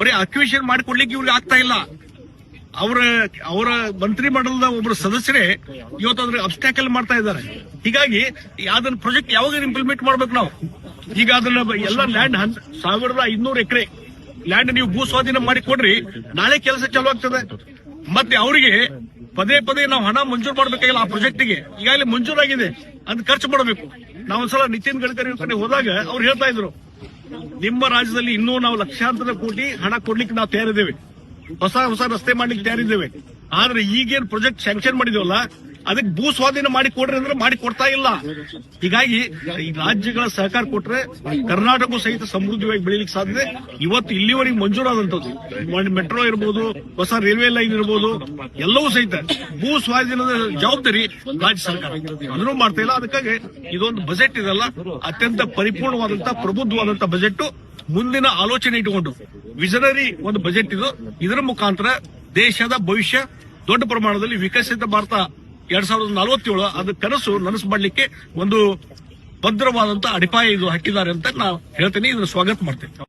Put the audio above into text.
ಬರೀ ಅಕ್ವಿಷನ್ ಮಾಡಿಕೊಡ್ಲಿಕ್ಕೆ ಇವ್ರಿಗೆ ಆಗ್ತಾ ಇಲ್ಲ. ಅವರ ಅವರ ಮಂತ್ರಿ ಮಂಡಲದ ಒಬ್ಬರು ಸದಸ್ಯರೇ ಇವತ್ತು ಅದ್ರ ಅಬ್ಸ್ಟ್ಯಾಕಲ್ ಮಾಡ್ತಾ ಇದ್ದಾರೆ. ಹೀಗಾಗಿ ಅದನ್ನ ಪ್ರಾಜೆಕ್ಟ್ ಯಾವಾಗ ಇಂಪ್ಲಿಮೆಂಟ್ ಮಾಡ್ಬೇಕು ನಾವು? ಈಗ ಅದನ್ನ ಎಲ್ಲ ಲ್ಯಾಂಡ್ ಸಾವಿರದ ಐದ್ನೂರು ಎಕರೆ ಲ್ಯಾಂಡ್ ನೀವು ಭೂ ಸ್ವಾಧೀನ ಮಾಡಿ ಕೊಡ್ರಿ, ನಾಳೆ ಕೆಲಸ ಚಾಲೂ ಆಗ್ತದೆ. ಮತ್ತೆ ಅವರಿಗೆ ಪದೇ ಪದೇ ನಾವು ಹಣ ಮಂಜೂರು ಮಾಡ್ಬೇಕಾಗಿಲ್ಲ ಆ ಪ್ರಾಜೆಕ್ಟ್ಗೆ ಈಗಾಗಲೇ ಮಂಜೂರಾಗಿದೆ. ಅದ್ ಖರ್ಚು ಮಾಡಬೇಕು. ನಾವೊಂದ್ಸಲ ನಿತಿನ್ ಗಡ್ಕರಿ ಹೋದಾಗ ಅವ್ರು ಹೇಳ್ತಾ ಇದ್ರು ನಿಮ್ಮ ರಾಜ್ಯದಲ್ಲಿ ಇನ್ನೂ ನಾವು ಲಕ್ಷಾಂತರ ಕೋಟಿ ಹಣ ಕೊಡ್ಲಿಕ್ಕೆ ನಾವು ತಯಾರಿದ್ದೇವೆ. ಹೊಸ ಹೊಸ ರಸ್ತೆ ಮಾಡ್ಲಿಕ್ಕೆ ತಯಾರಿದ್ದೇವೆ. ಆದ್ರೆ ಈಗೇನ್ ಪ್ರಾಜೆಕ್ಟ್ ಸ್ಯಾಂಕ್ಷನ್ ಮಾಡಿದೇವಲ್ಲ ಅದಕ್ಕೆ ಭೂ ಸ್ವಾಧೀನ ಮಾಡಿ ಕೊಡ್ರಿ ಅಂದ್ರೆ ಮಾಡಿ ಕೊಡ್ತಾ ಇಲ್ಲ. ಹೀಗಾಗಿ ಈ ರಾಜ್ಯಗಳ ಸಹಕಾರ ಕೊಟ್ರೆ ಕರ್ನಾಟಕ ಸಹಿತ ಸಮೃದ್ಧಿಯಾಗಿ ಬೆಳೀಲಿಕ್ಕೆ ಸಾಧ್ಯತೆ ಇವತ್ತು ಇಲ್ಲಿವರೆಗೆ ಮಂಜೂರಾದಂತದ್ದು ಮೆಟ್ರೋ ಇರ್ಬೋದು, ಹೊಸ ರೈಲ್ವೆ ಲೈನ್ ಇರ್ಬೋದು, ಎಲ್ಲವೂ ಸಹಿತ ಭೂ ಸ್ವಾಧೀನದ ಜವಾಬ್ದಾರಿ ರಾಜ್ಯ ಸರ್ಕಾರ. ಅದನ್ನು ಮಾಡ್ತಾ ಇಲ್ಲ. ಅದಕ್ಕಾಗಿ ಇದೊಂದು ಬಜೆಟ್ ಇದಲ್ಲ. ಅತ್ಯಂತ ಪರಿಪೂರ್ಣವಾದಂತಹ ಪ್ರಬುದ್ಧವಾದಂತಹ ಬಜೆಟ್ ಮುಂದಿನ ಆಲೋಚನೆ ಇಟ್ಟುಕೊಂಡು ವಿಜನರಿ ಒಂದು ಬಜೆಟ್ ಇದು. ಇದರ ಮುಖಾಂತರ ದೇಶದ ಭವಿಷ್ಯ ದೊಡ್ಡ ಪ್ರಮಾಣದಲ್ಲಿ ವಿಕಸಿತ ಭಾರತ ಎರಡ್ ಸಾವಿರದ ನಲವತ್ತೇಳು ಅದು ಕನಸು ನನಸು ಮಾಡಲಿಕ್ಕೆ ಒಂದು ಭದ್ರವಾದಂತ ಅಡಿಪಾಯ ಇದು ಹಾಕಿದ್ದಾರೆ ಅಂತ ನಾವು ಹೇಳ್ತೀನಿ. ಇದನ್ನು ಸ್ವಾಗತ ಮಾಡ್ತೇನೆ.